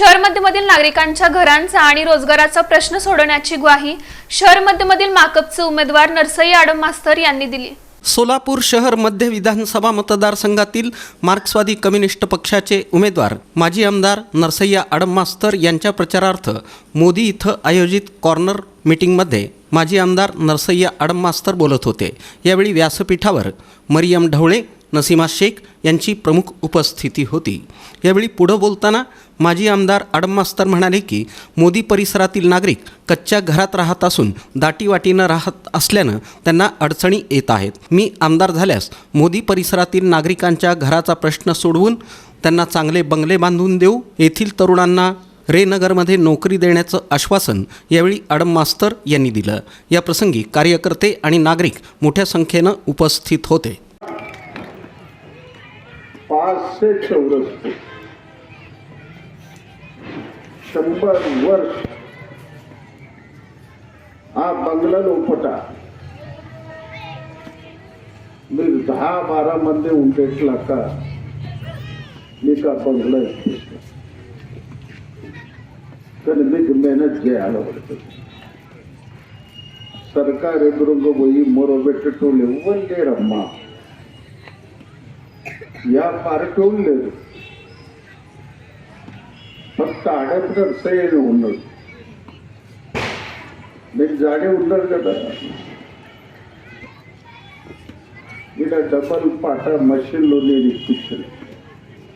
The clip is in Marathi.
शहर मध्यमधील नागरिकांच्या घरांचा आणि रोजगाराचा प्रश्न सोडवण्याची ग्वाही शहर मध्यमधील माकपचे उमेदवार नरसई आडम मास्तर यांनी दिली. सोलापूर शहर मध्य विधानसभा मतदारसंघातील मार्क्सवादी कम्युनिस्ट पक्षाचे उमेदवार माजी आमदार नरसय्या आडम मास्तर यांच्या प्रचारार्थ मोदी इथं आयोजित कॉर्नर मीटिंगमध्ये माजी आमदार नरसय्या आडम मास्तर बोलत होते. यावेळी व्यासपीठावर मरियम ढवळे नसीमा शेख यांची प्रमुख उपस्थिती होती. यावेळी पुढं बोलताना माजी आमदार आडम मास्तर म्हणाले की मोदी परिसरातील नागरिक कच्च्या घरात राहत असून दाटीवाटीनं राहत असल्यानं त्यांना अडचणी येत आहेत. मी आमदार झाल्यास मोदी परिसरातील नागरिकांच्या घराचा प्रश्न सोडवून त्यांना चांगले बंगले बांधून देऊ. येथील तरुणांना रे नगरमध्ये नोकरी देण्याचं आश्वासन यावेळी आडम मास्तर यांनी दिलं. या प्रसंगी कार्यकर्ते आणि नागरिक मोठ्या संख्येनं उपस्थित होते. पाचशे चौरस शंभर वर्ष. हा बंगला लोपटा. मी दहा बारा मध्ये उमटेटला का मी का बंगला तर मी मेहनत घ्यायला पडते सरकार ಎದುರು बोई ಮೂರು टोले वन ಒಂದೇ रम्मा. या पारटवून नेलं. फक्त अडकलं सैल उन्नत मी जाडे उन्नत मी डबल पाटा मशीन लोणी पिक्चर.